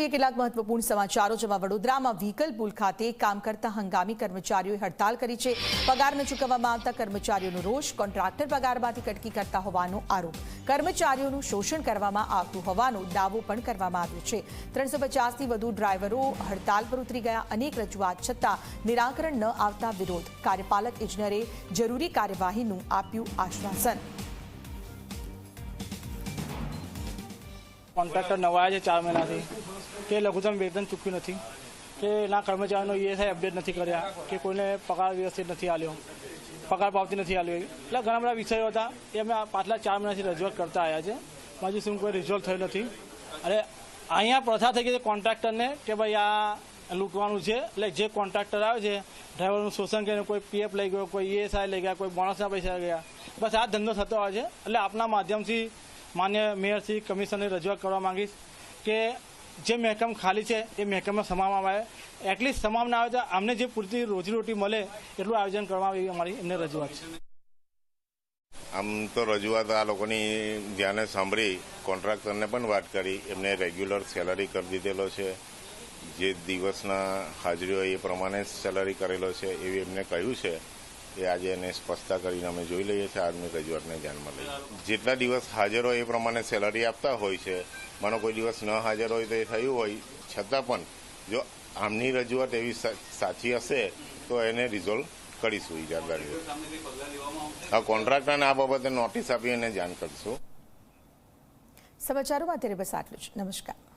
જોઈએ કેટલાક મહત્વપૂર્ણ સમાચારો, જેમાં વડોદરામાં વ્હીકલ, પુલ ખાતે કામ કરતા હંગામી કર્મચારીઓએ હડતાલ કરી છે. પગાર ન ચૂકવવામાં આવતા કર્મચારીઓનો રોષ, કોન્ટ્રાક્ટર પગારમાંથી કટકી કરતા હોવાનો આરોપ. કર્મચારીઓનું શોષણ કરવામાં આવતું હોવાનો દાવો પણ કરવામાં આવ્યો છે. ત્રણસો પચાસથી વધુ ડ્રાઈવરો હડતાલ પર ઉતરી ગયા. અનેક રજૂઆત છતાં નિરાકરણ ન આવતા વિરોધ. કાર્યપાલક ઇજનરે જરૂરી કાર્યવાહીનું આપ્યું આશ્વાસન. કોન્ટ્રાક્ટર નવાયા છે ચાર મહિનાથી. કે લઘુત્તમ વેતન ચૂક્યું નથી, કે એના કર્મચારીનો ઈએસઆઈ અપડેટ નથી કર્યા, કે કોઈને પગાર વ્યવસ્થિત નથી આલ્યો પગાર પાવતી નથી આલ્યો એટલે ઘણા બધા વિષયો હતા, એ અમે પાછલા ચાર મહિનાથી રજૂઆત કરતા આવ્યા છે. હજુ શું કોઈ રિઝોલ્વ થયું નથી. અને અહીંયા પ્રથા થઈ ગઈ છે કોન્ટ્રાક્ટરને કે ભાઈ આ લૂંટવાનું છે. એટલે જે કોન્ટ્રાક્ટર આવે છે ડ્રાઈવરનું શોષણ કરીને કોઈ પીએફ લઈ ગયો, કોઈ ઈએસઆઈ લઈ ગયા, કોઈ બોનસના પૈસા ગયા. બસ આ ધંધો થતો હોય છે. એટલે આપના માધ્યમથી માન્ય મેયરશ્રી કમિશનને રજૂઆત કરવા માંગીશ કે જે મહેકમ ખાલી છે, એ મહેકમમાં સમાવવામાં આવે. એટલીસ્ટ સમાવવામાં આવે તો અમને જે પૂરતી રોજીરોટી મળે, એટલું આયોજન કરવામાં આવે, અમારી એમને રજૂઆત છે. આમ તો રજૂઆત આ લોકોની ધ્યાને સાંભળી, કોન્ટ્રાક્ટરને પણ વાત કરી. એમને રેગ્યુલર સેલરી કરી દીધેલો છે. જે દિવસના હાજરી હોય એ પ્રમાણે સેલરી કરેલો છે, એવી એમને કહ્યું છે. એ આજે એને સ્પષ્ટતા કરીને અમે જોઈ લઈએ છીએ આજની રજૂઆતને ધ્યાનમાં લઈએ. જેટલા દિવસ હાજર હોય એ પ્રમાણે સેલરી આપતા હોય છે. માનો કોઈ દિવસ ન હાજર હોય તો એ થયું હોય. છતાં પણ જો આમની રજૂઆત એવી સાચી હશે, તો એને રિઝોલ્વ કરીશું ઇજારદારીઓ આ કોન્ટ્રાક્ટરને આ બાબતે નોટિસ આપી એને જાણ કરીશું. સમાચારોમાં અત્યારે બસ આટલું જ. નમસ્કાર.